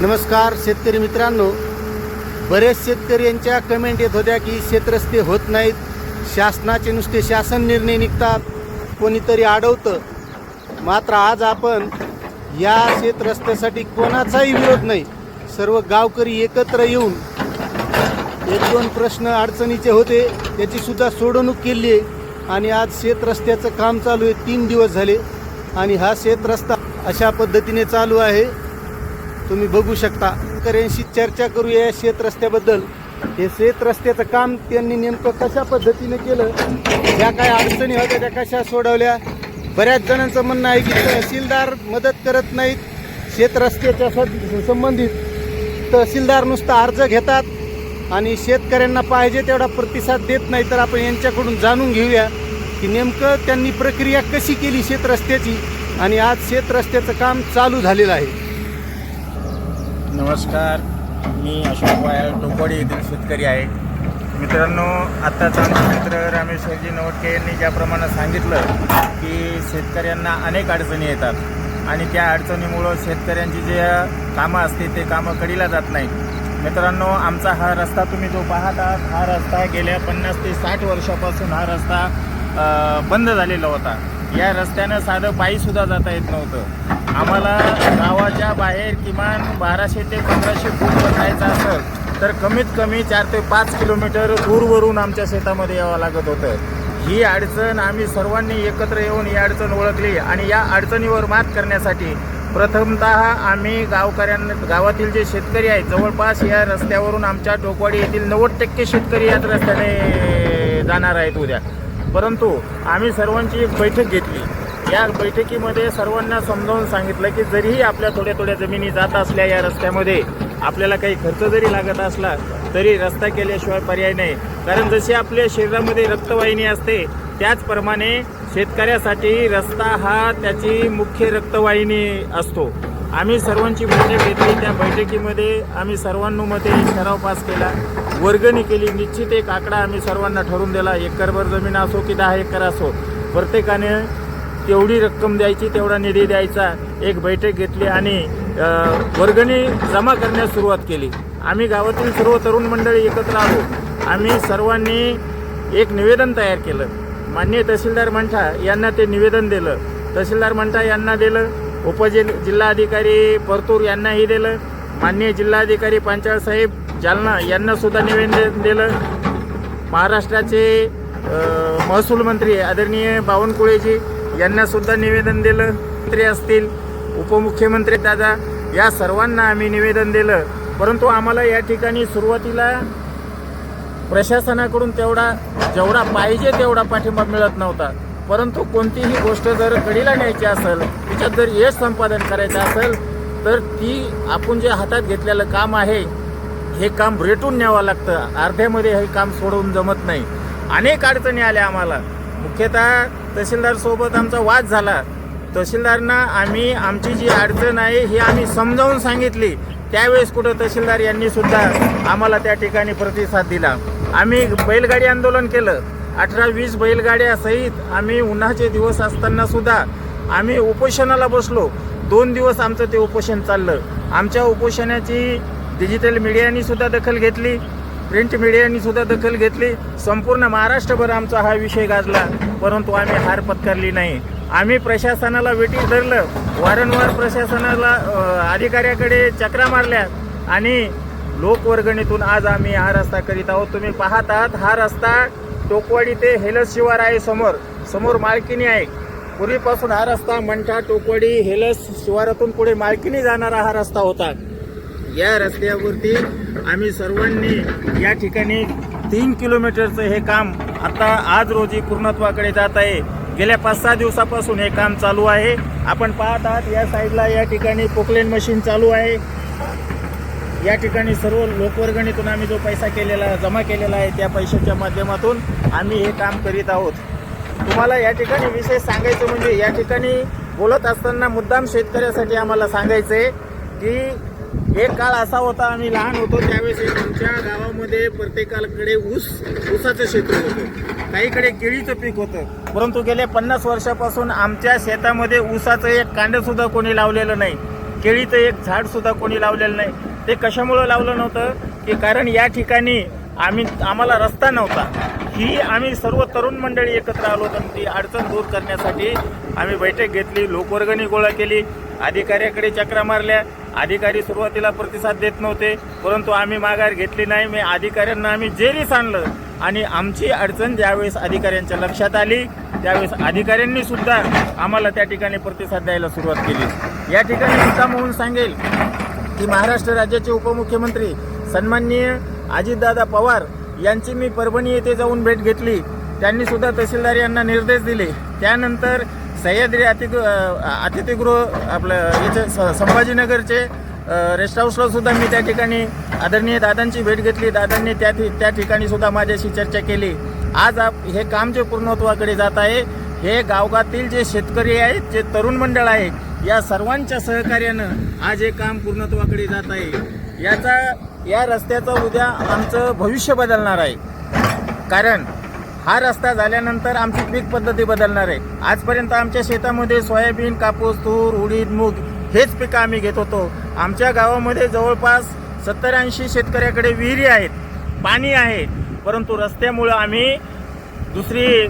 नमस्कार शेतकरी मित्रांनो. बरेच शेतकरी यांच्या कमेंट येत होत्या की शेतरस्ते होत नाहीत. शासनाचे नुसते शासन निर्णय निघतात. कोणीतरी अडवतं. मात्र आज आपण या शेतरस्त्यासाठी कोणाचाही विरोध नाही. सर्व गावकरी एकत्र येऊन एक दोन प्रश्न अडचणीचे होते. त्याची सुद्धा सोडवणूक केली आहे. आणि आज शेतरस्त्याचं काम चालू आहे. तीन दिवस झाले. आणि हा शेतरस्ता अशा पद्धतीने चालू आहे. तुम्ही बघू शकता. शेतकऱ्यांशी चर्चा करूया या शेत रस्त्याबद्दल. हे शेत रस्त्याचं काम त्यांनी नेमकं कशा पद्धतीने केलं? ज्या काय अडचणी होत्या त्या कशा सोडवल्या? बऱ्याच जणांचं म्हणणं आहे की तहसीलदार मदत करत नाहीत. शेत रस्त्याच्या संबंधित तहसीलदार नुसता अर्ज घेतात आणि शेतकऱ्यांना पाहिजे तेवढा प्रतिसाद देत नाही तर आपण यांच्याकडून जाणून घेऊया की नेमकं त्यांनी प्रक्रिया कशी केली शेत रस्त्याची आणि आज शेत रस्त्याचं काम चालू झालेलं आहे. नमस्कार. मी अशोक वायल टोकवाडी येथील शेतकरी आहे. मित्रांनो आत्ताच आमचे मित्र रामेश्वरजी नवटके यांनी ज्याप्रमाणे सांगितलं की शेतकऱ्यांना अनेक अडचणी येतात आणि त्या अडचणीमुळं शेतकऱ्यांची जे कामं असते ते कामं कडीला जात नाही मित्रांनो आमचा हा रस्ता तुम्ही जो पाहत आहात हा रस्ता गेल्या पन्नास ते साठ वर्षापासून हा रस्ता बंद झालेला होता. या रस्त्यानं साधं पायीसुद्धा जाता येत नव्हतं. आम्हाला गावाच्या बाहेर किमान बाराशे ते पंधराशे फूट जायचं असेल तर कमीत कमी चार ते पाच किलोमीटर दूरवरून आमच्या शेतामध्ये यावं लागत होतं. ही अडचण आम्ही सर्वांनी एकत्र येऊन ही अडचण ओळखली आणि या अडचणीवर मात करण्यासाठी प्रथमतः आम्ही गावकऱ्यांना गावातील जे शेतकरी आहेत जवळपास या रस्त्यावरून आमच्या टोकवाडी येथील नव्वद टक्के शेतकरी याच रस्त्याने जाणार आहेत उद्या. परंतु आम्ही सर्वांची एक बैठक घेतली. या बैठकीमध्ये सर्वांना समजावून सांगितलं की जरीही आपल्या थोड्या थोड्या जमिनी जात असल्या या रस्त्यामध्ये आपल्याला काही खर्च जरी लागत असला तरी रस्ता केल्याशिवाय पर्याय नाही. कारण जशी आपल्या शरीरामध्ये रक्तवाहिनी असते त्याचप्रमाणे शेतकऱ्यासाठी रस्ता हा त्याची मुख्य रक्तवाहिनी असतो. आम्ही सर्वांची बैठक घेतली. त्या बैठकीमध्ये आम्ही सर्वांनुमध्ये ठराव पास केला. वर्गणी केली निश्चित एक आकडा आम्ही सर्वांना ठरवून दिला. एकरभर जमीन असो की दहा एकर असो. प्रत्येकाने तेवढी रक्कम द्यायची तेवढा निधी द्यायचा. एक बैठक घेतली आणि वर्गणी जमा करण्यास सुरुवात केली. आम्ही गावातील सर्व तरुण मंडळी एकत्र आलो. आम्ही सर्वांनी एक निवेदन तयार केलं. मान्य तहसीलदार मंठा यांना ते निवेदन दिलं. तहसीलदार मंठा यांना दिलं. उपजिल जिल्हाधिकारी परतूर यांनाही दिलं. मान्य जिल्हाधिकारी पांचाळ साहेब जालना यांनासुद्धा निवेदन दिलं. महाराष्ट्राचे महसूल मंत्री आदरणीय बावनकुळेजी यांना सुद्धा निवेदन दिलं. मंत्री असतील उपमुख्यमंत्री दादा या सर्वांना आम्ही निवेदन दिलं. परंतु आम्हाला या ठिकाणी सुरुवातीला प्रशासनाकडून तेवढा जेवढा पाहिजे तेवढा पाठिंबा मिळत नव्हता. परंतु कोणतीही गोष्ट जर कडीला न्यायची असेल तिच्यात जर यश संपादन करायचं असेल तर ती आपण जे हातात घेतलेलं काम आहे हे काम रेटून न्यावं लागतं. अर्ध्यामध्ये हे काम सोडवून जमत नाही. अनेक अडचणी आल्या आम्हाला. मुख्यतः तहसीलदार सोबत आमचा वाद झाला. तहसीलदारांना आम्ही आमची जी अडचण आहे ही आम्ही समजावून सांगितली. त्यावेळेस कुठं तहसीलदार यांनी सुद्धा आम्हाला त्या ठिकाणी प्रतिसाद दिला. आम्ही बैलगाडी आंदोलन केलं. अठरा वीस बैलगाड्या सहित आम्ही उन्हाचे दिवस असताना सुद्धा आम्ही उपोषणाला बसलो. दोन दिवस आमचं ते उपोषण चाललं. आमच्या उपोषणाची डिजिटल मीडियानी सुद्धा दखल घेतली. प्रिंट मीडियानी सुद्धा दखल घेतली. संपूर्ण महाराष्ट्रभर आमचा हा विषय गाजला. परंतु आम्ही हार पत्करली नाही. आम्ही प्रशासनाला वेटीस धरलं. वारंवार प्रशासनाला अधिकाऱ्याकडे चक्रा मारल्या. आणि लोकवर्गणीतून आज आम्ही हा रस्ता करीत आहोत. तुम्ही पाहत आहात हा रस्ता टोकवाडी ते हेलस शिवार आहे समोर. समोर मालकीनी आहे. पूर्वीपासून हा रस्ता मंठा टोकवाडी हेलस शिवारातून पुढे मालकीनी जाणारा हा रस्ता होता. या रस्त्यावरती आम्ही सर्वांनी या ठिकाणी तीन किलोमीटरचं हे काम आता आज रोजी पूर्णत्वाकडे जात आहे. गेल्या पाच सहा दिवसापासून हे काम चालू आहे. आपण पाहत आहात या साईडला या ठिकाणी पोकलेन मशीन चालू आहे. या ठिकाणी सर्व लोकवर्गणीतून आम्ही जो पैसा केलेला जमा केलेला आहे त्या पैशाच्या माध्यमातून आम्ही हे काम करीत आहोत. तुम्हाला या ठिकाणी विशेष सांगायचं म्हणजे या ठिकाणी बोलत असताना मुद्दाम शेतकऱ्यासाठी आम्हाला सांगायचं आहे की एक काळ असा होता आम्ही लहान होतो त्यावेळेस आमच्या गावामध्ये प्रत्येकाकडे ऊस ऊसाचं क्षेत्र होतं. काहीकडे केळीचं पीक होतं. परंतु गेल्या पन्नास वर्षापासून आमच्या शेतामध्ये ऊसाचं एक कांडंसुद्धा कोणी लावलेलं नाही. केळीचं एक झाडसुद्धा कोणी लावलेलं नाही. ते कशामुळं लावलं नव्हतं? की कारण या ठिकाणी आम्ही आम्हाला रस्ता नव्हता. ही आम्ही सर्व तरुण मंडळी एकत्र आलो होतो. ती अडचण दूर करण्यासाठी आम्ही बैठक घेतली लोकवर्गणी गोळा केली अधिकाऱ्याकडे चक्रा मारल्या. अधिकारी सुरुवातीला प्रतिसाद देत नव्हते परंतु आम्ही माघार घेतली नाही. मी अधिकाऱ्यांना आम्ही जेरीस आणलं आणि आमची अडचण ज्यावेळेस अधिकाऱ्यांच्या लक्षात आली त्यावेळेस अधिकाऱ्यांनी सुद्धा आम्हाला त्या ठिकाणी प्रतिसाद द्यायला सुरुवात केली. या ठिकाणी मुद्दाम म्हणून सांगेल की महाराष्ट्र राज्याचे उपमुख्यमंत्री सन्माननीय अजितदादा पवार यांची मी परभणी येथे जाऊन भेट घेतली. त्यांनी सुद्धा तहसीलदार यांना निर्देश दिले. त्यानंतर सह्याद्री अतिथि अतिथीगृह आपलं याचे स- संभाजीनगरचे रेस्ट हाऊसला सुद्धा मी त्या ठिकाणी आदरणीय दादांची भेट घेतली. दादांनी त्या ठि- त्या ठिकाणी सुद्धा माझ्याशी चर्चा केली. आज आप हे काम जे पूर्णत्वाकडे जात आहे हे गावगातील जे शेतकरी आहेत जे तरुण मंडळ आहे या सर्वांच्या सहकार्यानं आज हे काम पूर्णत्वाकडे जात आहे. याचा या रस्त्याचं उद्या आमचं भविष्य बदलणार आहे. कारण हा रस्ता झाल्यानंतर आमची पीक पद्धती बदलणार आहे. आजपर्यंत आमच्या शेतामध्ये सोयाबीन कापूस तूर उडीद मूग हेच पिकं आम्ही घेत होतो. आमच्या गावामध्ये जवळपास सत्तर ऐंशी शेतकऱ्याकडे विहिरी आहेत पाणी आहे. परंतु रस्त्यामुळं आम्ही दुसरी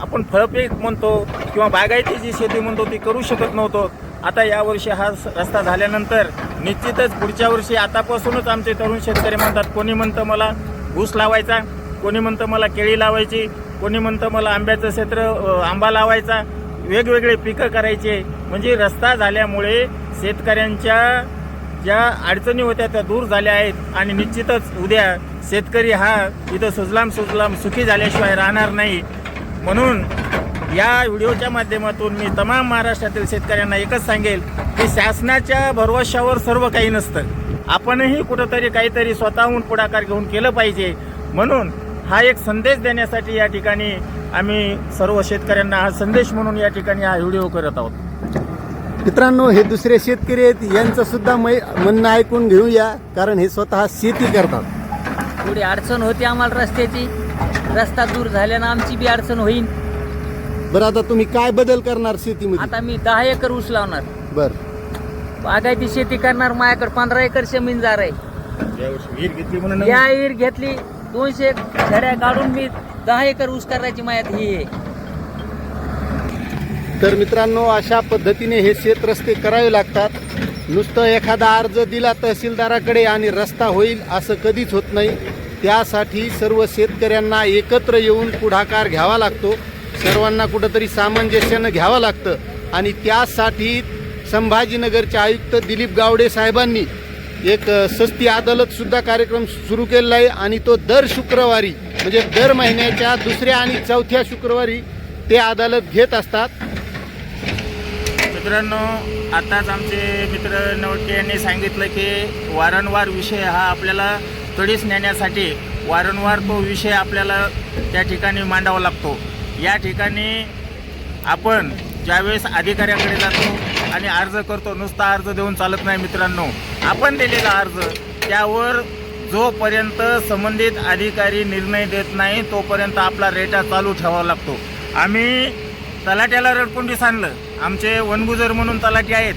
आपण फळपीक म्हणतो किंवा बागायती जी शेती म्हणतो ती करू शकत नव्हतो. आता यावर्षी हा स- रस्ता झाल्यानंतर निश्चितच पुढच्या वर्षी आतापासूनच आमचे तरुण शेतकरी म्हणतात कोणी म्हणतं मला ऊस लावायचा. कोणी म्हणतं मला केळी लावायची कोणी म्हणतं मला आंब्याचं क्षेत्र आंबा लावायचा वेगवेगळे पिकं करायचे. म्हणजे रस्ता झाल्यामुळे शेतकऱ्यांच्या ज्या अडचणी होत्या त्या दूर झाल्या आहेत. आणि निश्चितच उद्या शेतकरी हा इथं सुजलाम सुजलाम सुखी झाल्याशिवाय राहणार नाही. म्हणून या व्हिडिओच्या माध्यमातून मी तमाम महाराष्ट्रातील शेतकऱ्यांना एकच सांगेल की शासनाच्या भरवशावर सर्व काही नसतं. आपणही कुठंतरी काहीतरी स्वतःहून पुढाकार घेऊन केलं पाहिजे. म्हणून हा एक संदेश देण्यासाठी या ठिकाणी आम्ही सर्व शेतकऱ्यांना हा संदेश म्हणून या ठिकाणी हा व्हिडिओ करत आहोत. मित्रांनो हे दुसरे शेतकरी आहेत यांचं सुद्धा मै- म्हणणं ऐकून घेऊया कारण हे स्वतः शेती करतात. थोडी अडचण होती आम्हाला रस्त्याची. रस्ता दूर झाल्यानं आमची बी अडचण होईल बरं आता तुम्ही काय बदल करणार शेतीमध्ये? आता मी दहा एकर ऊस लावणार. बर. बागायती शेती करणार माझ्याकडे पंधरा एकर जमीन जार आहे. या विहीर घेतली. दोनशे झऱ्या काढून मी दहा एकर ऊस करायची मायात ही आहे. तर मित्रांनो अशा पद्धतीने हे शेत रस्ते करावे लागतात. नुसतं एखादा अर्ज दिला तहसीलदाराकडे आणि रस्ता होईल असं कधीच होत नाही. त्यासाठी सर्व शेतकऱ्यांना एकत्र येऊन पुढाकार घ्यावा लागतो. सर्वांना कुठंतरी सामंजस्यानं घ्यावं लागतं. आणि त्यासाठी संभाजीनगरचे आयुक्त दिलीप गावडे साहेबांनी एक सस्ती अदालत सुद्धा कार्यक्रम सुरू केलेला आहे आणि तो दर शुक्रवारी म्हणजे दर महिन्याच्या दुसऱ्या आणि चौथ्या शुक्रवारी ते अदालत घेत असतात. मित्रांनो आताच आमचे मित्र नवटे यांनी सांगितलं की वारंवार विषय हा आपल्याला तडीस नेण्यासाठी वारंवार तो विषय आपल्याला त्या ठिकाणी मांडावा लागतो. या ठिकाणी आपण ज्यावेळेस अधिकाऱ्याकडे जातो आणि अर्ज करतो. नुसता अर्ज देऊन चालत नाही मित्रांनो. आपण दिलेला अर्ज त्यावर जोपर्यंत संबंधित अधिकारी निर्णय देत नाही तोपर्यंत आपला रेटा चालू ठेवावा लागतो. आम्ही तलाट्याला रडकुंडी सांगलं आमचे वनगुजर म्हणून तलाठी आहेत.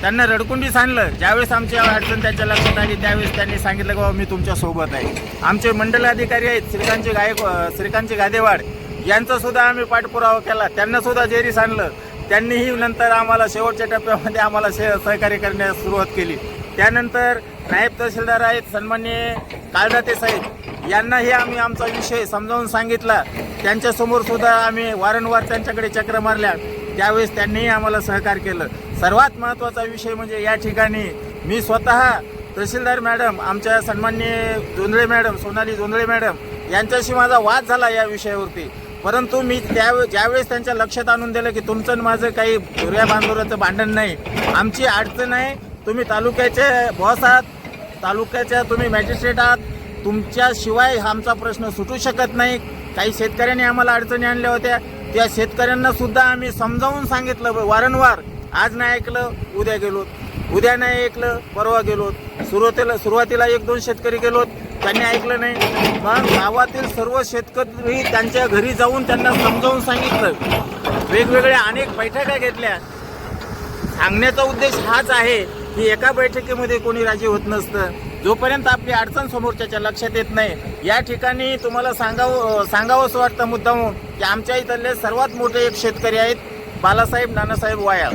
त्यांना रडकुंडी सांगलं ज्यावेळेस आमची अडचण त्यांच्या लक्षात आली त्यावेळेस त्यांनी सांगितलं की बाबा मी तुमच्यासोबत आहे. आमचे मंडल अधिकारी आहेत श्रीकांतचे गायक श्रीकांतचे गादेवाड. यांचासुद्धा आम्ही पाठपुरावा केला. त्यांनासुद्धा जेरी सांगलं त्यांनीही नंतर आम्हाला शेवटच्या टप्प्यामध्ये आम्हाला शे सहकार्य करण्यास सुरुवात केली. त्यानंतर नायब तहसीलदार आहेत सन्मान्य काळदाते साहेब. यांनाही आम्ही आमचा विषय समजावून सांगितला. त्यांच्यासमोर सुद्धा आम्ही वारंवार त्यांच्याकडे चक्र मारल्या. त्यावेळेस त्यांनीही आम्हाला सहकार्य केलं. सर्वात महत्त्वाचा विषय म्हणजे या ठिकाणी मी स्वतः तहसीलदार मॅडम आमच्या सन्मान्य जोंधळे मॅडम सोनाली जोंधळे मॅडम यांच्याशी माझा वाद झाला या विषयावरती. परंतु मी त्या ज्यावेळेस त्यांच्या लक्षात आणून दिलं की तुमचं आणि माझं काही दुर्या बांधुराचं भांडण नाही आमची अडचण आहे तुम्ही तालुक्याचे बॉस आहात तालुक्याच्या तुम्ही मॅजिस्ट्रेट आहात तुमच्याशिवाय आमचा प्रश्न सुटू शकत नाही. काही शेतकऱ्यांनी आम्हाला अडचणी आणल्या होत्या. त्या शेतकऱ्यांना सुद्धा आम्ही समजावून सांगितलं ब- वारंवार आज नाही ऐकलं उद्या गेलो उद्या नाही ऐकलं परवा गेलो सुरुवातीला सुरुवातीला एक दोन शेतकरी गेलो त्यांनी ऐकलं नाही. मग गावातील सर्व शेतकरी त्यांच्या घरी जाऊन त्यांना समजावून सांगितलं. वेगवेगळ्या अनेक बैठका घेतल्या. सांगण्याचा उद्देश हाच आहे की एका बैठकीमध्ये कोणी राजी होत नसतं. जोपर्यंत आपली अडचण समोरच्याच्या लक्षात येत नाही या ठिकाणी तुम्हाला सांगावं सांगावंसं वाटतं मुद्दामून की आमच्या इथले सर्वात मोठे एक शेतकरी आहेत बालासाहेब नानासाहेब वाया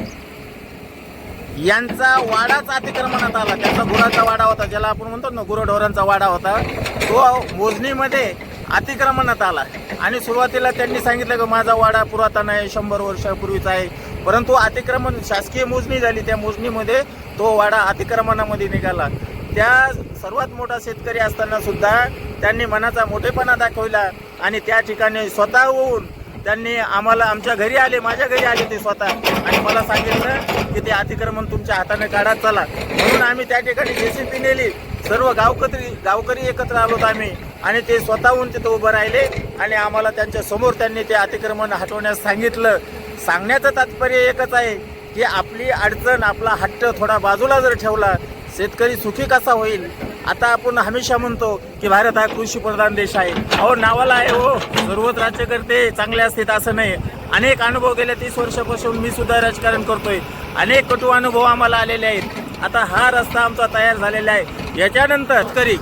यांचा वाडाच अतिक्रमणात आला. त्यांचा गुराचा वाडा होता ज्याला आपण म्हणतो ना गुरढोरांचा वाडा होता तो मोजणीमध्ये अतिक्रमणात आला. आणि सुरुवातीला त्यांनी सांगितलं की माझा वाडा पुरातन आहे शंभर वर्षापूर्वीचा आहे. परंतु अतिक्रमण शासकीय मोजणी झाली. त्या मोजणीमध्ये तो वाडा अतिक्रमणामध्ये निघाला. त्या सर्वात मोठा शेतकरी असताना सुद्धा त्यांनी मनाचा मोठेपणा दाखवला आणि त्या ठिकाणी स्वतः होऊन त्यांनी आम्हाला आमच्या घरी आले माझ्या घरी आले ते स्वतः. आणि मला सांगितलं की ते अतिक्रमण तुमच्या हाताने काढत चला. म्हणून आम्ही त्या ठिकाणी जेसीपी नेली. सर्व गावकरी गावकरी एकत्र आलोत आम्ही. आणि ते स्वतःहून तिथं उभं राहिले. आणि आम्हाला त्यांच्यासमोर त्यांनी ते अतिक्रमण हटवण्यास सांगितलं. सांगण्याचं तात्पर्य एकच आहे की आपली अडचण आपला हट्ट थोडा बाजूला जर ठेवला शेतकरी सुखी कसा होईल? आता आपण हमेशा म्हणतो की भारत हा कृषी प्रधान देश आहे. अहो नावाला आहे हो. सर्वच राज्यकर्ते चांगले असतात असं नाही. अनेक अनुभव गेल्या तीस वर्षापासून मी सुद्धा राजकारण करतोय. अनेक कटू अनुभव आम्हाला आलेले आहेत. आता हा रस्ता आमचा तयार झालेला आहे. याच्यानंतर तरी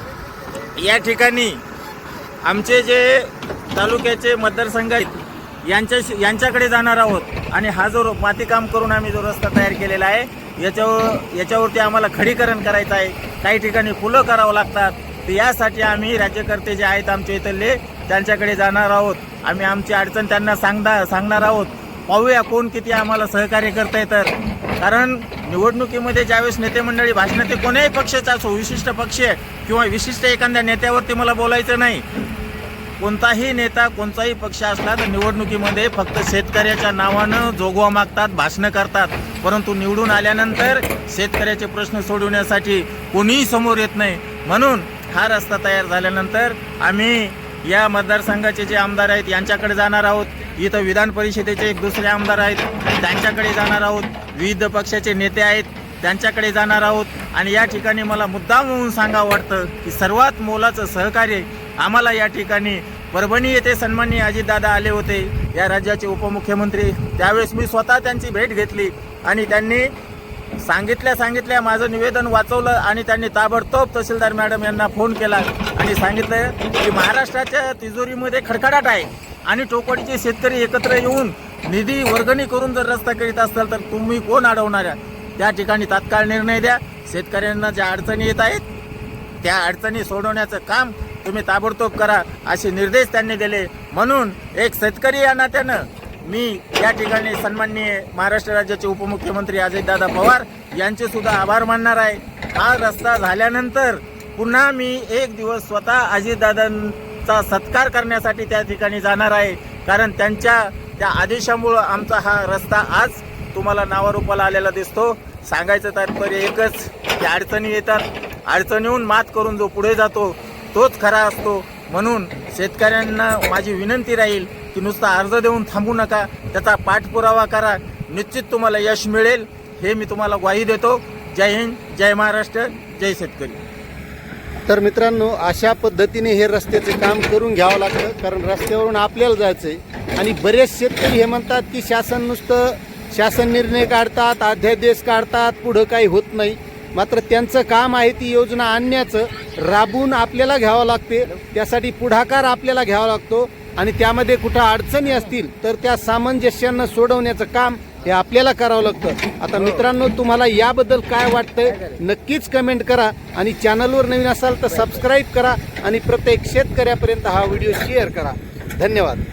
या ठिकाणी आमचे जे तालुक्याचे मतदारसंघ आहेत यांच्याशी यांच्याकडे जाणार आहोत. आणि हा जो मातीकाम करून आम्ही जो रस्ता तयार केलेला आहे याच्यावर याच्यावरती आम्हाला खडीकरण करायचं आहे. काही ठिकाणी फुलं करावं लागतात. तर यासाठी आम्ही राज्यकर्ते जे आहेत आमच्या इथले त्यांच्याकडे जाणार आहोत. आम्ही आमची अडचण त्यांना सांगणार सांगणार आहोत. पाहूया कोण किती आम्हाला सहकार्य करता तर. कारण निवडणुकीमध्ये ज्यावेळेस नेते मंडळी भाषणं ते कोण्याही पक्षाचा असो विशिष्ट पक्ष किंवा विशिष्ट एखाद्या नेत्यावरती मला बोलायचं नाही. कोणताही नेता कोणताही पक्ष असला तर निवडणुकीमध्ये फक्त शेतकऱ्याच्या नावानं जोगवा मागतात भाषणं करतात. परंतु निवडून आल्यानंतर शेतकऱ्याचे प्रश्न सोडवण्यासाठी कोणीही समोर येत नाही. म्हणून हा रस्ता तयार झाल्यानंतर आम्ही या मतदारसंघाचे जे आमदार आहेत यांच्याकडे जाणार आहोत. इथं विधान परिषदेचे एक दुसरे आमदार आहेत त्यांच्याकडे जाणार आहोत. विविध पक्षाचे नेते आहेत त्यांच्याकडे जाणार आहोत. आणि या ठिकाणी मला मुद्दाम म्हणून सांगावं वाटतं की सर्वात मोलाचं सहकार्य आम्हाला या ठिकाणी परभणी येथे सन्माननीय अजितदादा आले होते. या राज्याचे उपमुख्यमंत्री. त्यावेळेस मी स्वतः त्यांची भेट घेतली आणि त्यांनी सांगितल्या सांगितल्या माझं निवेदन वाचवलं आणि त्यांनी ताबडतोब तहसीलदार मॅडम यांना फोन केला आणि सांगितलं की महाराष्ट्राच्या तिजोरीमध्ये खडखडाट आहे आणि टोकवाडीचे शेतकरी एकत्र येऊन निधी वर्गणी करून जर रस्ता करीत असाल तर तुम्ही कोण अडवणाऱ्या त्या ठिकाणी तात्काळ निर्णय द्या. शेतकऱ्यांना ज्या अडचणी येत आहेत त्या अडचणी सोडवण्याचं काम तुम्ही ताबडतोब करा असे निर्देश त्यांनी दिले. म्हणून एक शेतकरी या नात्यानं मी या ठिकाणी सन्माननीय महाराष्ट्र राज्याचे उपमुख्यमंत्री अजयदादा पवार यांचे सुद्धा आभार मानणार आहे. हा रस्ता झाल्यानंतर पुन्हा मी एक दिवस स्वतः अजितदादांचा सत्कार करण्यासाठी त्या ठिकाणी जाणार आहे. कारण त्यांच्या त्या आदेशामुळं आमचा हा रस्ता आज तुम्हाला नावारूपाला आलेला दिसतो. सांगायचं तात्पर्य एकच की अडचणी येतात. अडचणीहून मात करून जो पुढे जातो तोच खरा असतो. म्हणून शेतकऱ्यांना माझी विनंती राहील की नुसता अर्ज देऊन थांबू नका. त्याचा पाठपुरावा करा. निश्चित तुम्हाला यश मिळेल. हे मी तुम्हाला ग्वाही देतो. जय हिंद जय महाराष्ट्र जय शेतकरी. तर मित्रांनो अशा पद्धतीने हे रस्त्याचे काम करून घ्यावं लागतं कारण रस्त्यावरून आपल्याला जायचं आहे आणि बरेच शेतकरी हे म्हणतात की शासन नुसतं शासन निर्णय काढतात अध्यादेश काढतात पुढं काही होत नाही. मात्र त्यांचं काम आहे ती योजना आणण्याचं. राबून आपल्याला घ्यावं लागते. त्यासाठी पुढाकार आपल्याला घ्यावा लागतो. आणि त्यामध्ये कुठं अडचणी असतील तर त्या सामंजस्यानं सोडवण्याचं काम हे आपल्याला करावं लागतं. आता मित्रांनो तुम्हाला याबद्दल काय वाटतंय नक्कीच कमेंट करा. आणि चॅनलवर नवीन असाल तर सबस्क्राईब करा. आणि प्रत्येक शेतकऱ्यापर्यंत हा व्हिडिओ शेअर करा. धन्यवाद.